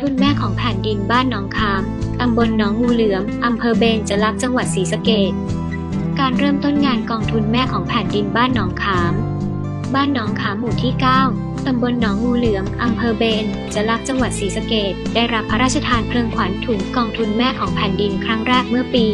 ทุนแม่ของแผ่นดินบ้านหนองขามตำบลหนองงูเหลือมอำเภอเบญจลักษ์จังหวัดศรีสะเกษการเริ่มต้นงานกองทุนแม่ของแผ่นดินบ้านหนองขาม บ้านหนองขามหมู่ที่ 9 ตำบลหนองงูเหลือมอำเภอเบญจลักจังหวัดศรีสะเกษได้รับพระราชทานเพลิงขวัญถุงกองทุนแม่ของแผ่นดินครั้งแรกเมื่อปี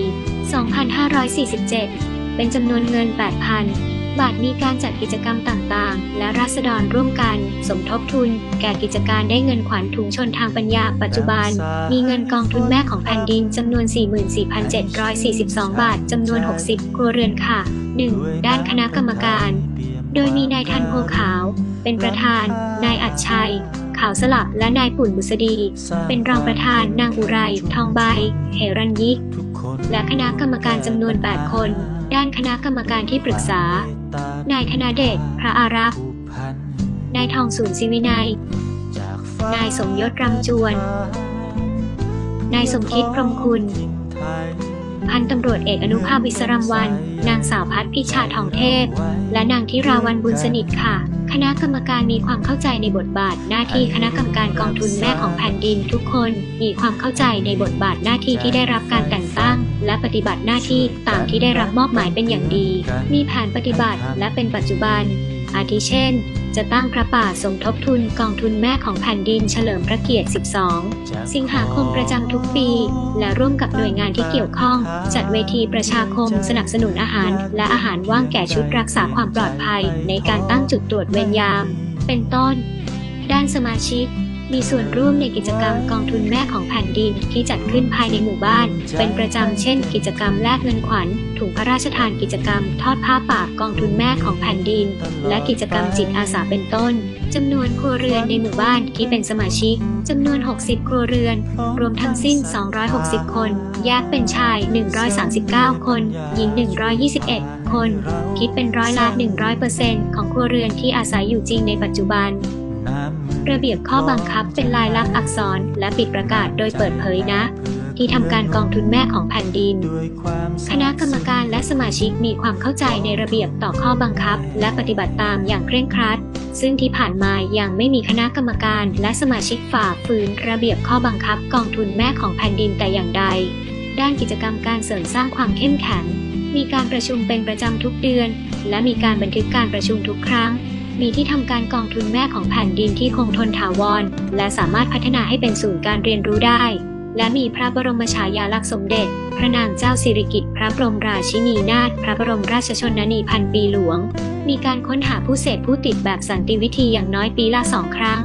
2547 เป็นจำนวนเงิน 8,000 บาทมีการจัดกิจกรรมต่างๆ และราษฎรร่วมกัน สมทบทุน แก่กิจการได้เงินขวัญถุงชนทางปัญญา ปัจจุบัน มีเงินกองทุนแม่ของแผ่นดินจำนวน 44,742 บาทจำนวน 60 ครัวเรือนค่ะ 1. ด้านคณะกรรมการ โดยมีนายทันโพขาว เป็นประธาน นายอัจชัยขาวสลับและนายปุ่นบุษดี เป็นรองประธานนางอุไร ทองใบเหรัญยิก และคณะกรรมการจำนวน 8 คน ด้านคณะกรรมการที่ปรึกษา นายธนาเดช พระอารักษ์ นายทองสูนศิวินัย นายสมยศรำจวน นายสมคิดพรหมคุณ พันตำรวจเอกอนุภาพวิศรำวัน นางสาวพัฒพิชาทองเทพ และนางทิราวันบุญสนิทค่ะ คณะกรรมการมีความเข้าใจในบทบาทหน้าที่คณะกรรมการกองทุนแม่ของแผ่นดินทุกคน มีความเข้าใจในบทบาทหน้าที่ที่ได้รับการแต่งตั้ง และปฏิบัติหน้าที่ตามที่ได้รับมอบหมายเป็นอย่างดี มีแผนปฏิบัติและเป็นปัจจุบัน อาทิเช่น จะตั้งพระป่าสมทบทุนกองทุนแม่ของแผ่นดินเฉลิมพระเกียรติ 12 สิงหาคมประจำทุกปี และร่วมกับหน่วยงานที่เกี่ยวข้อง จัดเวทีประชาคมสนับสนุนอาหาร และอาหารว่างแก่ชุดรักษาความปลอดภัย ในการตั้งจุดตรวจเวรยาม เป็นต้น ด้านสมาชิก มีส่วนร่วมในกิจกรรมกองทุนแม่ของแผ่นดินที่จัดขึ้นภายในหมู่บ้าน เป็นประจำเช่น กิจกรรมแลกเงินขวัญถุงพระราชทานกิจกรรม ทอดผ้าป่ากองทุนแม่ของแผ่นดิน และกิจกรรมจิตอาสาเป็นต้นจำนวนครัวเรือนในหมู่บ้านที่เป็นสมาชิกจำนวน 60 ครัวเรือน รวมทั้งสิ้น 260 คนแยกเป็นชาย 139 คน หญิง 121 คน คิดเป็นร้อยละ100%ของครัวเรือนที่อาศัยอยู่จริงในปัจจุบัน ระเบียบข้อบังคับเป็นลายลักษณ์อักษรและปิดประกาศโดยเปิดเผยนะ ที่ทำการกองทุนแม่ของแผ่นดิน คณะกรรมการและสมาชิกมีความเข้าใจในระเบียบต่อข้อบังคับ และปฏิบัติตามอย่างเคร่งครัด ซึ่งที่ผ่านมายังไม่มีคณะกรรมการและสมาชิกฝ่าฝืนระเบียบข้อบังคับกองทุนแม่ของแผ่นดินแต่อย่างใด ด้านกิจกรรมการเสริมสร้างความเข้มแข็งมีการประชุมเป็นประจำทุกเดือน และมีการบันทึกการประชุมทุกครั้ง มีที่ทำการกองทุนแม่ของแผ่นดินที่คงทนถาวร และสามารถพัฒนาให้เป็นศูนย์การเรียนรู้ได้ และมีพระบรมฉายาลักษณ์สมเด็จ พระนางเจ้าสิริกิติ์พระบรมราชินีนาถพระบรมราชชนนีพันปีหลวง มีการค้นหาผู้เสพผู้ติดแบบสันติวิธีอย่างน้อยปีละสองครั้ง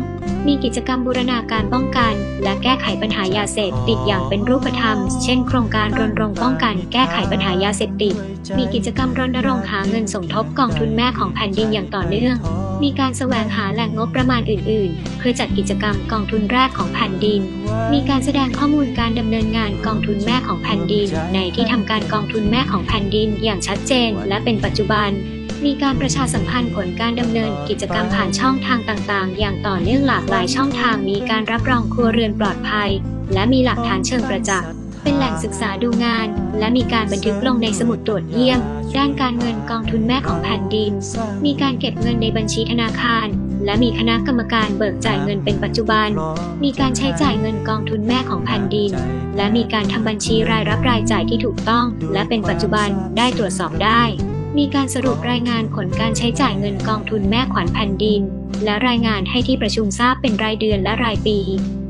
มีกิจกรรมบูรณาการป้องกัน และแก้ไขปัญหายาเสพติดอย่างเป็นรูปธรรม เช่น โครงการรณรงค์ป้องกัน แก้ไขปัญหายาเสพติด มีกิจกรรมรณรงค์หาเงินสมทบกองทุนแม่ของแผ่นดินอย่างต่อเนื่อง มีการแสวงหาแหล่งงบประมาณอื่น ๆ เพื่อจัดกิจกรรมกองทุนแรกของแผ่นดิน มีการแสดงข้อมูลการดำเนินงานกองทุนแม่ของแผ่นดิน ในที่ทำการกองทุนแม่ของแผ่นดินอย่างชัดเจน และเป็นปัจจุบัน มีการประชาสัมพันธ์ผลการดำเนินกิจกรรมผ่านช่องทางต่างๆ อย่างต่อเนื่องหลากหลายช่องทางมีการรับรองครัวเรือนปลอดภัย และมีหลักฐานเชิงประจักษ์เป็นแหล่งศึกษาดูงาน และมีการบันทึกลงในสมุดตรวจเยี่ยม ด้านการเงินกองทุนแม่ของแผ่นดิน มีการเก็บเงินในบัญชีธนาคาร และมีคณะกรรมการเบิกจ่ายเงินเป็นปัจจุบัน มีการใช้จ่ายเงินกองทุนแม่ของแผ่นดิน และมีการทำบัญชีรายรับรายจ่ายที่ถูกต้อง และเป็นปัจจุบันได้ตรวจสอบได้ มีการสรุปรายงานผลการใช้จ่ายเงินกองทุนแม่ขวัญแผ่นดิน และรายงานให้ที่ประชุมทราบเป็นรายเดือนและรายปี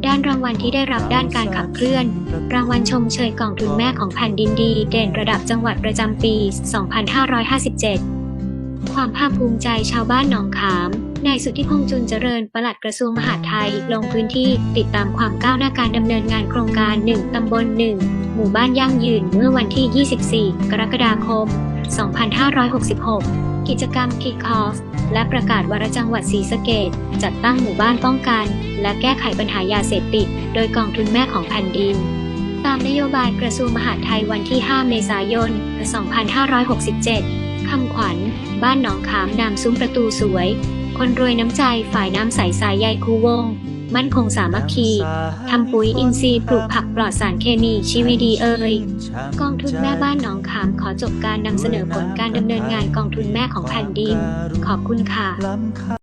ด้านรางวัลที่ได้รับด้านการขับเคลื่อน รางวัลชมเชยกองทุนแม่ของแผ่นดินดี เด่นระดับจังหวัดประจำปี 2557 ความภาคภูมิใจชาวบ้านหนองขามนายสุทธิพงษ์จุนเจริญ ปลัดกระทรวงมหาดไทย ลงพื้นที่ติดตามความก้าวหน้าการดำเนินงานโครงการ 1 ตำบล 1 หมู่บ้านยั่งยืนเมื่อวันที่ 24 กรกฎาคม 2566 กิจกรรม Kick Off และประกาศวารจังหวัดศรีสะเกดจัดตั้งหมู่บ้านป้องกัน และแก้ไขปัญหายาเสพติด โดยกองทุนแม่ของแผ่นดิน ตามนโยบายกระทรวงมหาดไทยวันที่ 5 เมษายน 2567 คำขวัญ บ้านหนองขามนามซุ้มประตูสวย คนรวยน้ำใจฝ่ายน้ำใสสายใยคูวง มั่นคงสามัคคีทำปุ๋ยอินทรีย์ปลูกผักปลอดสารเคมีชีวิตดีเอ่ยกองทุนแม่บ้านหนองขามขอจบการนำเสนอผลการดำเนินงานกองทุนแม่ของแผ่นดิน ขอบคุณค่ะ